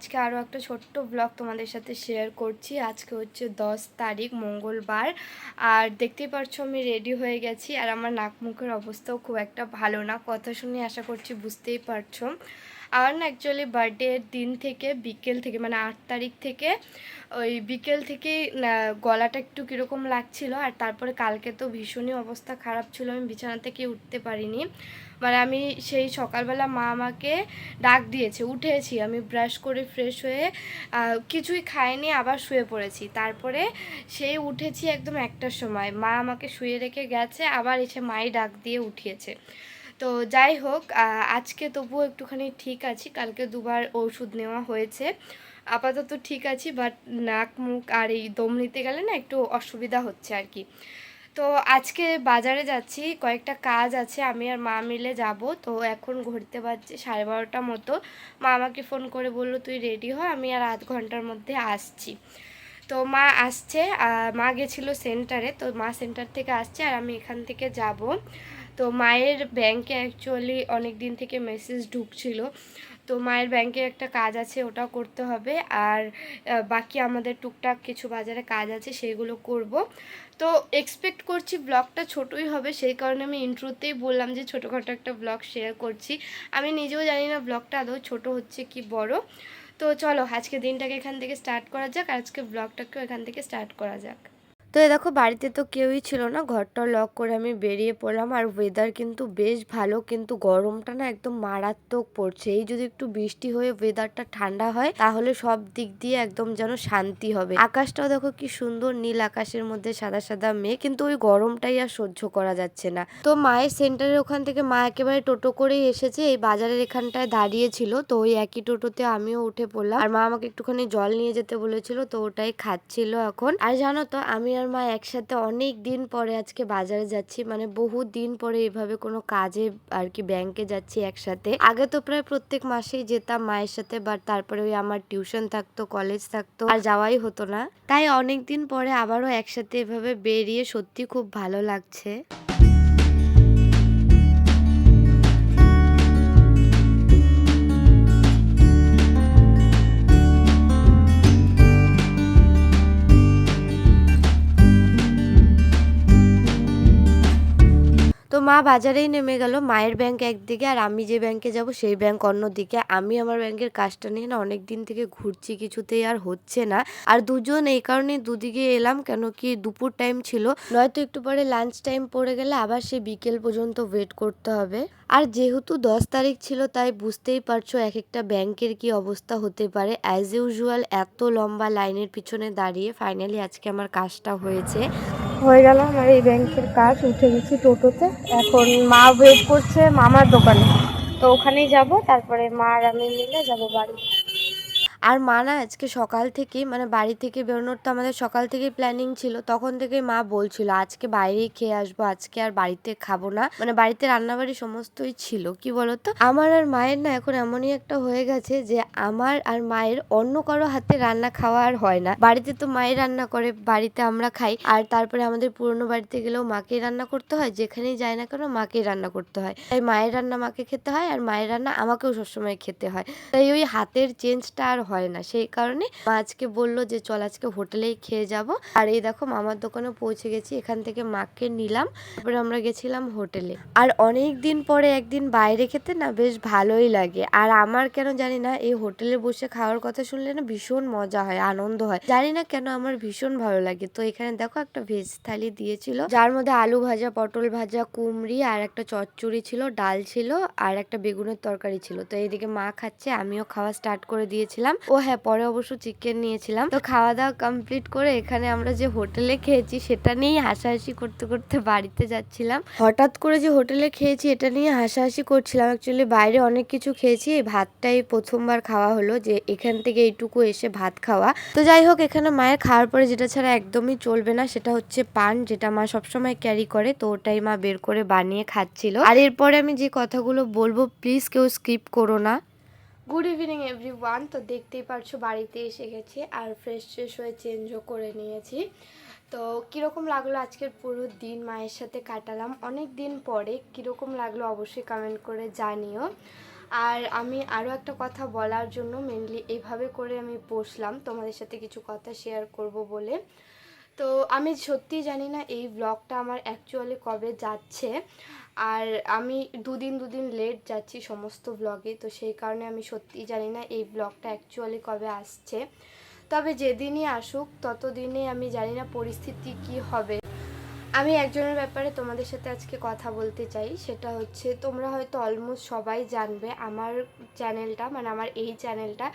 আজকে আরও একটা ছোট্ট ব্লগ তোমাদের সাথে শেয়ার করছি। আজকে হচ্ছে দশ তারিখ, মঙ্গলবার। আর দেখতেই পারছ আমি রেডি হয়ে গেছি আর আমার নাক মুখের অবস্থাও খুব একটা ভালো না। কথা শুনে আশা করছি বুঝতেই পারছ। আমার না অ্যাকচুয়ালি বার্থডের দিন থেকে বিকেল থেকে মানে আট তারিখ থেকে ওই বিকেল থেকেই গলাটা একটু কীরকম লাগছিল আর তারপরে কালকে তো ভীষণই অবস্থা খারাপ ছিল, আমি বিছানা থেকে উঠতে পারিনি। মানে আমি সেই সকালবেলা মা আমাকে ডাক দিয়েছে, উঠেছি, আমি ব্রাশ করে ফ্রেশ হয়ে কিছুই খাইনি, আবার শুয়ে পড়েছি। তারপরে সেই উঠেছি একদম একটার সময়, মা আমাকে শুয়ে রেখে গেছে, আবার এসে মাই ডাক দিয়ে উঠিয়েছে। তো যাই হোক আজকে তবুও একটুখানি ঠিক আছি। কালকে দুবার ওষুধ নেওয়া হয়েছে। আপাতত ঠিক আছি বাট নাক, মুখ আর এই দম নিতে গেলে না একটু অসুবিধা হচ্ছে আর কি। তো আজকে বাজারে যাচ্ছি, কয়েকটা কাজ আছে, আমি আর মা মিলে যাব। তো এখন ঘুরতে পারছি সাড়ে বারোটা মতো। মা আমাকে ফোন করে বলল, তুই রেডি হ, আমি আর আধ ঘণ্টার মধ্যে আসছি। তো মা আসছে মা গেছিল সেন্টারে তো মা সেন্টার থেকে আসছে আর আমি এখান থেকে যাব। তো মায়ের ব্যাংকে অ্যাকচুয়ালি অনেক দিন থেকে মেসেজ ঢুকছিল। তো মায়ের ব্যাংকে একটা কাজ আছে, ওটাও করতে হবে। আর বাকি আমাদের টুকটাক কিছু বাজারে কাজ আছে, সেগুলো করব। তো এক্সপেক্ট করছি ব্লগটা ছোটই হবে, সেই কারণে আমি ইন্ট্রোতেই বললাম যে ছোটোখাটো একটা ব্লগ শেয়ার করছি। আমি নিজেও জানি না ব্লগটা আদৌ ছোট হচ্ছে কি বড়। তো চলো, আজকে দিনটাকে এখান থেকে স্টার্ট করা যাক আজকে ব্লগটাকেও এখান থেকে স্টার্ট করা যাক। তো দেখো, বাড়িতে তো কেউই ছিল না। ঘরটা লক করে আমি বেরিয়ে পড়লাম। আর ওয়েদার কিন্তু বেশ ভালো, কিন্তু গরমটা না একদম মারাত্মক পড়ছে। এই যদি একটু বৃষ্টি হয়ে ওয়েদারটা ঠান্ডা হয়, তাহলে সব দিক দিয়ে একদম যেন শান্তি হবে। আকাশটাও দেখো কি সুন্দর নীল আকাশের মধ্যে সাদা সাদা মেঘ, কিন্তু ওই গরমটাই আর সহ্য করা যাচ্ছে না। তো মায়ের সেন্টারের ওখান থেকে মা একেবারে টোটো করেই এসেছে। এই বাজারের এখানটায় দাঁড়িয়ে ছিল, তো ওই একই টোটোতে আমিও উঠে পড়লাম। আর মা আমাকে একটুখানি জল নিয়ে যেতে বলেছিল, তো ওটাই খাচ্ছিল এখন। আর জানো তো, আমি আর মা একসাথে অনেক দিন পরে আজকে বাজারে যাচ্ছি। মানে বহু দিন পরে এভাবে কোনো কাজে আর কি ব্যাংকে যাচ্ছি একসাথে। আগে তো প্রায় প্রত্যেক মাসেই যেতাম মায়ের সাথে বাট তারপরে ওই আমার টিউশন থাকতো কলেজ থাকতো, আর যাওয়াই হতো না। তাই অনেক দিন পরে আবারও একসাথে এভাবে বেরিয়ে সত্যি খুব ভালো লাগছে। মা বাজারেই নেমে গেল। মায়ের ব্যাংক একদিকে আর আমি যে ব্যাংকে যাব সেই ব্যাংক অন্যদিকে আমি আমার ব্যাংকের কাজটা নিয়ে না অনেক দিন থেকে ঘুরছি, কিছুতেই আর হচ্ছে না। আর দুজন এই কারণে দুদিকে এলাম, কেন কি দুপুর টাইম ছিল। নয়তো একটু পরে লাঞ্চ টাইম পড়ে গেলে আবার সে বিকেল পর্যন্ত ওয়েট করতে হবে। আর যেহেতু দশ তারিখ ছিল, তাই বুঝতেই পারছ এক একটা ব্যাংকের কি অবস্থা হতে পারে। অ্যাজ ইউজুয়াল এত লম্বা লাইনের পিছনে দাঁড়িয়ে ফাইনালি আজকে আমার কাজটা হয়েছে। হয়ে গেল আমার এই ব্যাংকের কাজ, উঠে গেছি টোটোতে। এখন মা ওয়েট করছে মামার দোকানে। তো ওখানেই যাব, তারপরে মা আর আমি মিলে যাব বাড়ি। আর মা না আজকে সকাল থেকেই মানে বাড়ি থেকে বেরোনোর তো আমাদের সকাল থেকেই প্ল্যানিং ছিল, তখন থেকে মা বলছিল, আজকে বাইরেই খেয়ে আসব, আজকে আর বাড়িতে খাব না। মানে বাড়িতে রান্নাবাড়ি সমস্তই ছিল, কি বলতো? আমার আর মায়ের না এখন এমনই একটা হয়ে গেছে যে আমার আর মায়ের অন্য কারও হাতে রান্না খাওয়া আর হয় না। বাড়িতে তো মায়ের রান্না করে, বাড়িতে আমরা খাই। আর তারপরে আমাদের পুরনো বাড়িতে গেলেও মাকে রান্না করতে হয়, যেখানেই যায় না কেন মাকেই রান্না করতে হয়। তাই মায়ের রান্না মাকে খেতে হয়, আর মায়ের রান্না আমাকেও সবসময় খেতে হয়। তাই ওই হাতের চেঞ্জটা আর হয় না। সেই কারণে মা আজকে বলল যে, চল আজকে হোটেলেই খেয়ে যাব। আর এই দেখো মামার দোকানে পৌঁছে গেছি, এখান থেকে মাকে নিলাম। তারপরে আমরা গেছিলাম হোটেলে। আর অনেক দিন পরে একদিন বাইরে খেতে না বেশ ভালোই লাগে। আর আমার কেন জানি না, এই হোটেলে বসে খাওয়ার কথা শুনলে না ভীষণ মজা হয়, আনন্দ হয়। জানি না কেন আমার ভীষণ ভালো লাগে। তো এখানে দেখো একটা ভেজ থালি দিয়েছিল, যার মধ্যে আলু ভাজা, পটল ভাজা, কুমড়ি আর একটা চচ্চড়ি ছিল, ডাল ছিল আর একটা বেগুনের তরকারি ছিল। তো এইদিকে মা খাচ্ছে, আমিও খাওয়া স্টার্ট করে দিয়েছিলাম। ও হ্যাঁ পরে অবশ্য চিকেন নিয়েছিলাম। তো খাওয়া দাওয়া কমপ্লিট করে এখানে আমরা যে হোটেলে খেয়েছি, সেটা নিয়েই হাসাহাসি করতে করতে বাড়িতে যাচ্ছিলাম। হঠাৎ করে যে হোটেলে খেয়েছি, এটা নিয়ে হাসাহাসি করছিলাম। অ্যাকচুয়ালি বাইরে অনেক কিছু খেয়েছি। এই ভাতটাই প্রথমবার খাওয়া হলো যে এখান থেকে এইটুকু এসে ভাত খাওয়া। তো যাই হোক, এখানে মায়ের খাওয়ার পরে যেটা ছাড়া একদমই চলবে না, সেটা হচ্ছে পান, যেটা মা সবসময় ক্যারি করে। তো ওটাই মা বের করে বানিয়ে খাচ্ছিল। আর এরপরে আমি যে কথাগুলো বলব প্লিজ কেউ স্কিপ করো না। গুড ইভিনিং এভরিওয়ান তো দেখতেই পারছ, বাড়িতে এসে গেছি আর ফ্রেশ ফ্রেশ হয়ে চেঞ্জও করে নিয়েছি। তো কীরকম লাগল আজকের পুরো দিন? মায়ের সাথে কাটালাম। অনেক দিন পরে কীরকম লাগল অবশ্যই কমেন্ট করে জানিও। আর আমি আরও একটা কথা বলার জন্য মেনলি এইভাবে করে আমি বসলাম। তোমাদের সাথে কিছু কথা শেয়ার করব বলে। তো আমি সত্যিই জানি না এই ব্লগটা আমার অ্যাকচুয়ালি কবে যাচ্ছে। আর আমি দুদিন দুদিন লেট যাচ্ছি সমস্ত ব্লগে তো সেই কারণে আমি সত্যিই জানি না এই ব্লগটা অ্যাকচুয়ালি কবে আসছে। তবে যেদিনই আসুক ততদিনে আমি জানি না পরিস্থিতি কি হবে। আমি একজনের ব্যাপারে তোমাদের সাথে আজকে কথা বলতে চাই, সেটা হচ্ছে তোমরা হয়তো অলমোস্ট সবাই জানবে আমার চ্যানেলটা মানে আমার এই চ্যানেলটা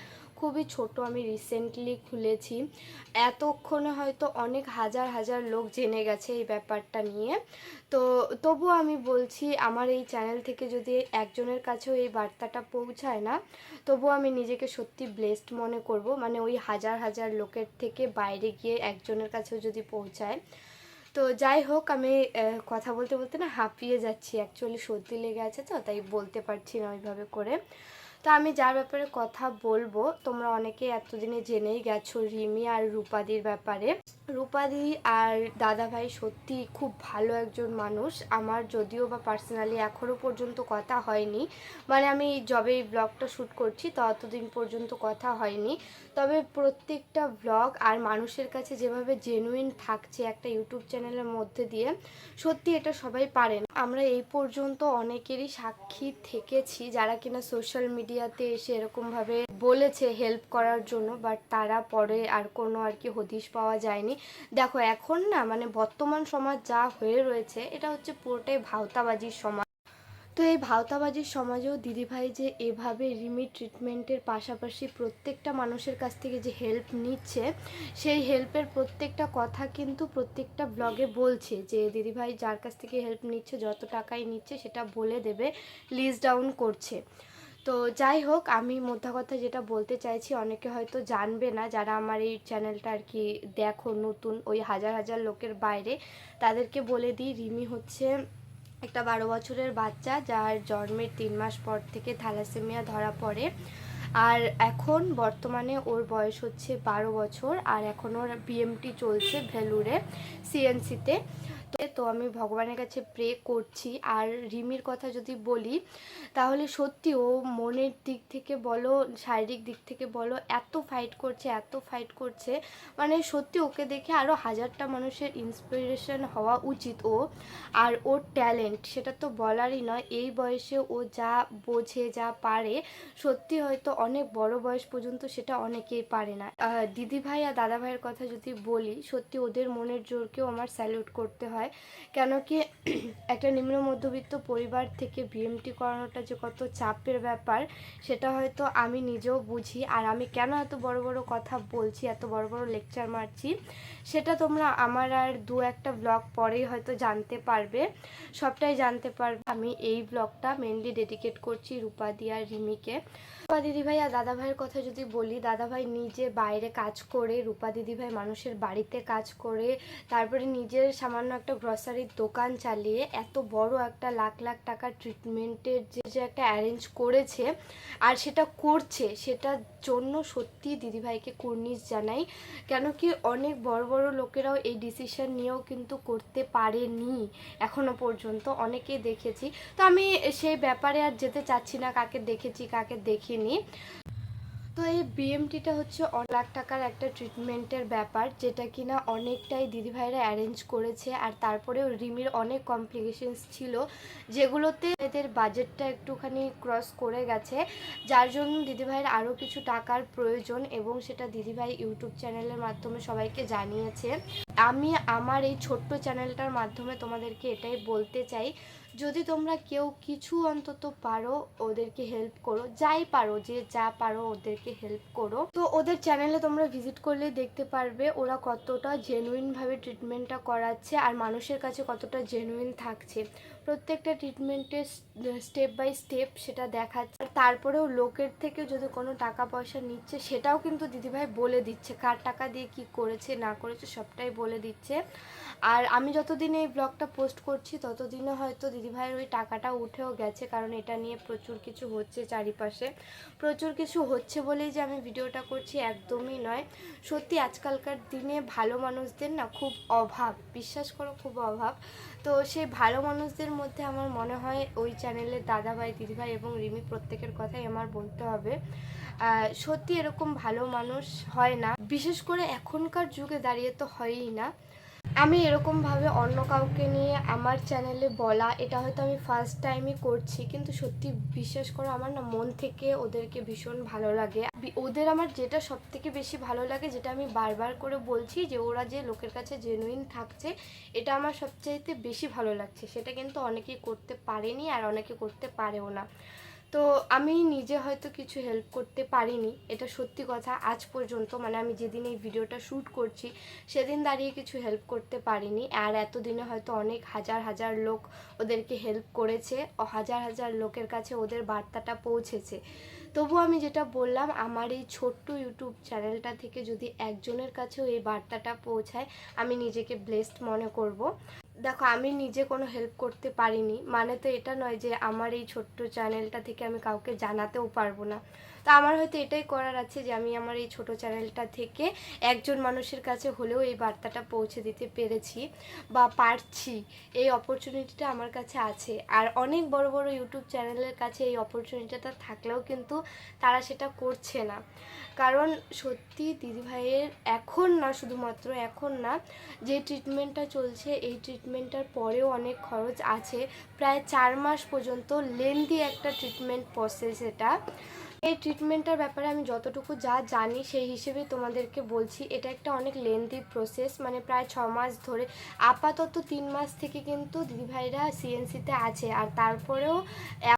খুবই ছোট, আমি রিসেন্টলি খুলেছি। এতক্ষণে হয়তো অনেক হাজার হাজার লোক জেনে গেছে এই ব্যাপারটা নিয়ে। তো তবুও আমি বলছি, আমার এই চ্যানেল থেকে যদি একজনের কাছেও এই বার্তাটা পৌঁছায় না, তবুও আমি নিজেকে সত্যি ব্লেসড মনে করব। মানে ওই হাজার হাজার লোকের থেকে বাইরে গিয়ে একজনের কাছেও যদি পৌঁছায়। তো যাই হোক, আমি কথা বলতে বলতে না হাঁপিয়ে যাচ্ছি। অ্যাকচুয়ালি সর্দি লেগে আছে তো, তাই বলতে পারছি না ওইভাবে করে। তো আমি যার ব্যাপারে কথা বলব, তোমরা অনেকে এতদিনে জেনেই গেছো রিমি আর রূপাদির ব্যাপারে। রূপাদি আর দাদা ভাই সত্যি খুব ভালো একজন মানুষ। আমার যদিও বা পার্সোনালি এখনও পর্যন্ত কথা হয়নি। মানে আমি যবে এই ব্লগটা শ্যুট করছি, ততদিন পর্যন্ত কথা হয়নি। তবে প্রত্যেকটা ব্লগ আর মানুষের কাছে যেভাবে জেনুইন থাকছে একটা ইউটিউব চ্যানেলের মধ্যে দিয়ে, সত্যি এটা সবাই পারে না। আমরা এই পর্যন্ত অনেকেরই সাক্ষী থেকেছি যারা কিনা সোশ্যাল মিডিয়াতে এসে এরকমভাবে বলেছে হেল্প করার জন্য বাট তারা পরে আর কোনো আর কি হদিশ পাওয়া যায়নি। দেখো, এখন না মানে বর্তমান সমাজ যা হয়ে রয়েছে, এটা হচ্ছে পুরোটাই ভাওতাবাজির সমাজ। তো এই ভাওতাবাজির সমাজেও দিদিভাই যে এভাবে রিমি ট্রিটমেন্টের পাশাপাশি প্রত্যেকটা মানুষের কাছ থেকে যে হেল্প নিচ্ছে, সেই হেল্পের প্রত্যেকটা কথা কিন্তু প্রত্যেকটা ব্লগে বলছে যে দিদিভাই যার কাছ থেকে হেল্প নিচ্ছে, যত টাকাই নিচ্ছে সেটা বলে দেবে লিস্ট ডাউন করছে। তো যাই হোক, আমি মোদ্দা কথা যেটা বলতে চাইছি, অনেকে হয়তো জানবে না, যারা আমার এই চ্যানেলটা আর কি দেখো নতুন, ওই হাজার হাজার লোকের বাইরে, তাদেরকে বলে দিই, রিমি হচ্ছে একটা বারো বছরের বাচ্চা, যার জন্মের তিন মাস পর থেকে থ্যালাসেমিয়া ধরা পড়ে। আর এখন বর্তমানে ওর বয়স হচ্ছে বারো বছর, আর এখন ওর বিএমটি চলছে ভেলুরে সিএনসিতে তো আমি ভগবানের কাছে প্রে করছি। আর রিমির কথা যদি বলি তাহলে সত্যি ও মনের দিক থেকে বলো শারীরিক দিক থেকে বলো এত ফাইট করছে এত ফাইট করছে। মানে সত্যি ওকে দেখে আরও হাজারটা মানুষের ইন্সপিরেশন হওয়া উচিত ও। আর ওর ট্যালেন্ট সেটা তো বলারই নয় এই বয়সে ও যা বোঝে যা পারে সত্যি হয়তো অনেক বড় বয়স পর্যন্ত সেটা অনেকেই পারে না। আহ, দিদি ভাই আর দাদা ভাইয়ের কথা যদি বলি সত্যি ওদের মনের জোরকেও আমার স্যালুট করতে হয়। কেন কি একটা নিম্ন মধ্যবিত্ত পরিবার থেকে বিএমটি করানোটা যে কত চাপের ব্যাপার, সেটা হয়তো আমি নিজেও বুঝি। আর আমি কেন এত বড় বড় কথা বলছি, এত বড় বড় লেকচার মারছি, সেটা তোমরা আমার আর দু একটা ব্লগ পরেই হয়তো জানতে পারবে। সবটাই জানতে পারবে। আমি এই ব্লগটা মেনলি ডেডিকেট করছি রূপা দিয়া রিমিকে। রূপা দিদিভাই আর দাদা ভাইয়ের কথা যদি বলি দাদা ভাই নিজে বাইরে কাজ করে, রূপা দিদিভাই মানুষের বাড়িতে কাজ করে, তারপরে নিজের সামান্য একটা গ্রসারির দোকান চালিয়ে এত বড় একটা লাখ লাখ টাকার ট্রিটমেন্টের যে যে একটা অ্যারেঞ্জ করেছে আর সেটা করছে, সেটার জন্য সত্যি দিদিভাইকে কুর্নিশ জানাই। কেন কি অনেক বড় বড় লোকেরাও এই ডিসিশন নিয়েও কিন্তু করতে পারেনি এখনও পর্যন্ত। অনেকেই দেখেছি। তো আমি সেই ব্যাপারে আর যেতে চাচ্ছি না, কাকে দেখেছি, কাকে দেখিনি তো এই বিএমটিটা হচ্ছে লাখ টাকার একটা ট্রিটমেন্টের ব্যাপার, যেটা কিনা অনেকটাই দিদিভাইরা অ্যারেঞ্জ করেছে, আর তারপরেও রিমির অনেক কমপ্লিকেশনস ছিল, যেগুলোতে এদের বাজেটটা একটুখানি ক্রস করে গেছে। যার জন্য দিদিভাইয়ের আরও কিছু টাকার প্রয়োজন, এবং সেটা দিদিভাই ইউটিউব চ্যানেলের মাধ্যমে সবাইকে জানিয়েছে। আমি আমার এই ছোট্ট চ্যানেলটার মাধ্যমে তোমাদেরকে এটাই বলতে চাই যদি তোমরা কেউ কিছু অন্তত পারো, ওদেরকে হেল্প করো, যাই পারো, যে যা পারো ওদেরকে হেল্প করো। তো ওদের চ্যানেলে তোমরা ভিজিট করলে দেখতে পারবে ওরা কতটা জেনুইনভাবে ট্রিটমেন্টটা করাচ্ছে আর মানুষের কাছে কতটা জেনুইন থাকছে। প্রত্যেকটা ট্রিটমেন্টের স্টেপ বাই স্টেপ সেটা দেখাচ্ছে। আর তারপরেও লোকের থেকে যদি কোনো টাকা পয়সা নিচ্ছে, সেটাও কিন্তু দিদিভাই বলে দিচ্ছে। কার টাকা দিয়ে কি করেছে, না করেছে, সবটাই বলে দিচ্ছে। আর আমি যতদিন এই ব্লগটা পোস্ট করছি, ততদিনে হয়তো দিদিভাইয়ের ওই টাকাটা উঠেও গেছে, কারণ এটা নিয়ে প্রচুর কিছু হচ্ছে চারিপাশে। প্রচুর কিছু হচ্ছে বলেই যে আমি ভিডিওটা করছি একদমই নয়। সত্যি আজকালকার দিনে ভালো মানুষদের না খুব অভাব, বিশ্বাস করো খুব অভাব। তো সেই ভালো মানুষদের মধ্যে আমার মনে হয় ওই চ্যানেলের দাদাভাই, দিদিভাই এবং রিমি প্রত্যেকের কথাই আমার বলতে হবে। সত্যি এরকম ভালো মানুষ হয় না। বিশেষ করে এখনকার যুগে দাঁড়িয়ে তো হয়ই না। আমি এরকমভাবে অন্য কাউকে নিয়ে আমার চ্যানেলে বলা, এটা হয়তো আমি ফার্স্ট টাইমই করছি, কিন্তু সত্যি বিশ্বাস করো আমার না মন থেকে ওদেরকে ভীষণ ভালো লাগে। ওদের আমার যেটা সব থেকে বেশি ভালো লাগে, যেটা আমি বারবার করে বলছি যে ওরা যে লোকের কাছে জেনুইন থাকছে, এটা আমার সবচাইতে বেশি ভালো লাগছে। সেটা কিন্তু অনেকেই করতে পারেনি আর অনেকে করতে পারেও না। তো আমি নিজে হয়তো কিছু হেল্প করতে পারিনি, এটা সত্যি কথা। আজ পর্যন্ত মানে আমি যেদিন এই ভিডিওটা শ্যুট করছি, সেদিন দাঁড়িয়ে কিছু হেল্প করতে পারিনি। আর এতদিনে হয়তো অনেক হাজার হাজার লোক ওদেরকে হেল্প করেছে, ও হাজার হাজার লোকের কাছে ওদের বার্তাটা পৌঁছেছে। তবু আমি যেটা বললাম, আমার এই ছোট্ট ইউটিউব চ্যানেলটা থেকে যদি একজনের কাছেও এই বার্তাটা পৌঁছায়, আমি নিজেকে ব্লেসড মনে করব। দেখো, আমি নিজে কোনো হেল্প করতে পারিনি। মানে তো এটা নয় যে আমার এই ছোট্ট চ্যানেলটা থেকে আমি কাউকে জানাতেও পারব না। তো আমার হয়তো এটাই করার আছে যে আমি আমার এই ছোট চ্যানেলটা থেকে একজন মানুষের কাছে হলেও এই বার্তাটা পৌঁছে দিতে পেরেছি বা পারছি। এই অপরচুনিটিটা আমার কাছে আছে। আর অনেক বড় বড় ইউটিউব চ্যানেলের কাছে এই অপরচুনিটিটা থাকলেও কিন্তু তারা সেটা করছে না। কারণ সত্যি দিদিভাইয়ের এখন না, শুধুমাত্র এখন না, যে ট্রিটমেন্টটা চলছে, এই ট্রিটমেন্টটার পরেও অনেক খরচ আছে। প্রায় চার মাস পর্যন্ত লেন্দি একটা ট্রিটমেন্ট প্রসেস এটা। এই ট্রিটমেন্টটার ব্যাপারে আমি যতটুকু যা জানি সেই হিসেবে তোমাদেরকে বলছি, এটা একটা অনেক লেন্দি প্রসেস মানে প্রায় ছ মাস ধরে। আপাতত তিন মাস থেকে কিন্তু দিদিভাইরা সিএনসিতে আছে। আর তারপরেও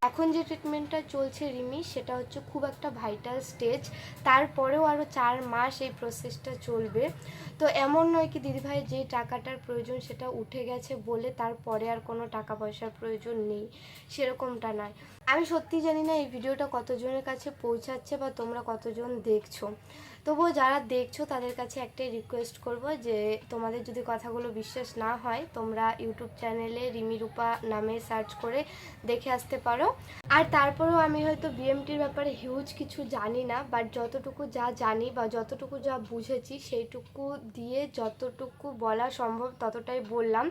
এখন যে ট্রিটমেন্টটা চলছে রিমি, সেটা হচ্ছে খুব একটা ভাইটাল স্টেজ তারপরেও আরও চার মাস এই প্রসেসটা চলবে। তো এমন নয় কি দিদিভাই যে টাকাটার প্রয়োজন সেটা উঠে গেছে বলে তারপরে আর কোনো টাকা পয়সার প্রয়োজন নেই, সেরকমটা নয়। আমি সত্যি জানি না এই ভিডিওটা কতজনের কাছে পৌঁছাচ্ছে বা তোমরা কতজন দেখছ। তবুও যারা দেখছ, তাদের কাছে একটাই রিকোয়েস্ট করব যে, তোমাদের যদি কথাগুলো বিশ্বাস না হয়, তোমরা ইউটিউব চ্যানেলে রিমি রূপা নামে সার্চ করে দেখে আসতে পারো। আর তারপরেও আমি হয়তো বিএমটির ব্যাপারে হিউজ কিছু জানি না বাট যতটুকু যা জানি বা যতটুকু যা বুঝেছি, সেইটুকু দিয়ে যতটুকু বলা সম্ভব ততটাই বললাম।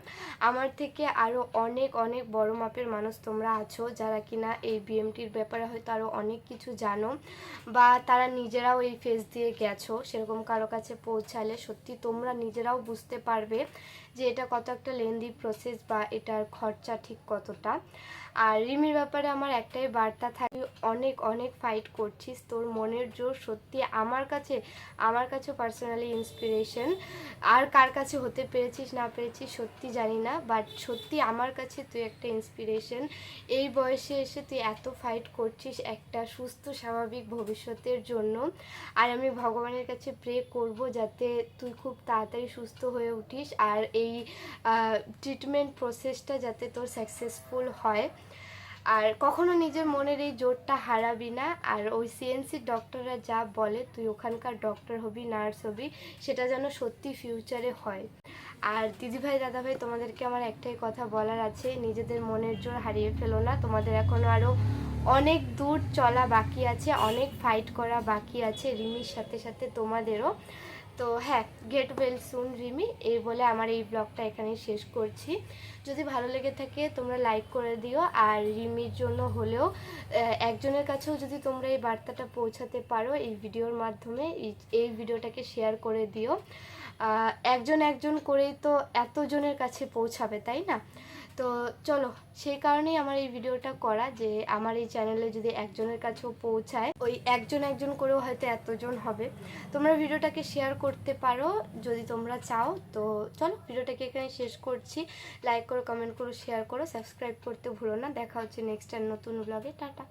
আমার থেকে আরও অনেক অনেক বড় মাপের মানুষ তোমরা আছো, যারা কিনা এই বিএমটির ব্যাপারে হয়তো আরও অনেক কিছু জানো, বা তারা নিজেরাও এই ফেস দিয়ে গেছো, সেরকম কারও কাছে পৌঁছালে সত্যি তোমরা নিজেরাও বুঝতে পারবে যে এটা কত একটা লেন্দি প্রসেস বা এটার খরচা ঠিক কতটা। আর রিমির ব্যাপারে আমার একটাই বার্তা থাকে অনেক অনেক ফাইট করছিস, তোর মনের জোর সত্যি আমার কাছে আমার কাছে পার্সোনালি ইন্সপিরেশন আর কার কাছে হতে পেরেছিস, না পেরেছিস সত্যি জানি না বাট সত্যি আমার কাছে তুই একটা ইন্সপিরেশন এই বয়সে এসে তুই এত ফাইট করছিস একটা সুস্থ, স্বাভাবিক ভবিষ্যতের জন্য। আর আমি ভগবানের কাছে প্রে করব যাতে তুই খুব তাড়াতাড়ি সুস্থ হয়ে উঠিস, আর এই ট্রিটমেন্ট প্রসেসটা যাতে তোর সাকসেসফুল হয়। আর কখনো নিজের মনের এই জোরটা হারাবি না। আর ওই সিএনসির ডক্টররা যা বলে, তুই ওখানকার ডক্টর হবি নার্স হবি, সেটা যেন সত্যি ফিউচারে হয়। আর দিদিভাই দাদাভাই তোমাদেরকে আমার একটাই কথা বলার আছে, নিজেদের মনের জোর হারিয়ে ফেলো না। তোমাদের এখনও আরও অনেক দূর চলা বাকি আছে, অনেক ফাইট করা বাকি আছে, রিমির সাথে সাথে তোমাদেরও। তো হ্যাঁ গেট ওয়েল সুন রিমি, এই বলে আমার এই ব্লগটা এখানেই শেষ করছি। যদি ভালো লেগে থাকে, তোমরা লাইক করে দিও, আর রিমির জন্য হলেও একজনের কাছেও যদি তোমরা এই বার্তাটা পৌঁছাতে পারো, এই ভিডিওর মাধ্যমে, এই- ভিডিওটাকে শেয়ার করে দিও। একজন একজন করেই তো এতজনের কাছে পৌঁছাবে, তাই না? তো চলো, সেই কারণেই আমার এই ভিডিওটা করা যে আমার এই চ্যানেলে যদি একজনের কাছেও পৌঁছায়, ওই একজন একজন করেও হয়তো এতজন হবে। তোমরা ভিডিওটাকে শেয়ার করতে পারো যদি তোমরা চাও। তো চলো, ভিডিওটাকে এখানে শেষ করছি। লাইক করো কমেন্ট করো শেয়ার করো সাবস্ক্রাইব করতে ভুলো না। দেখা হচ্ছে নেক্সট টাইম নতুন ব্লগে টাটা।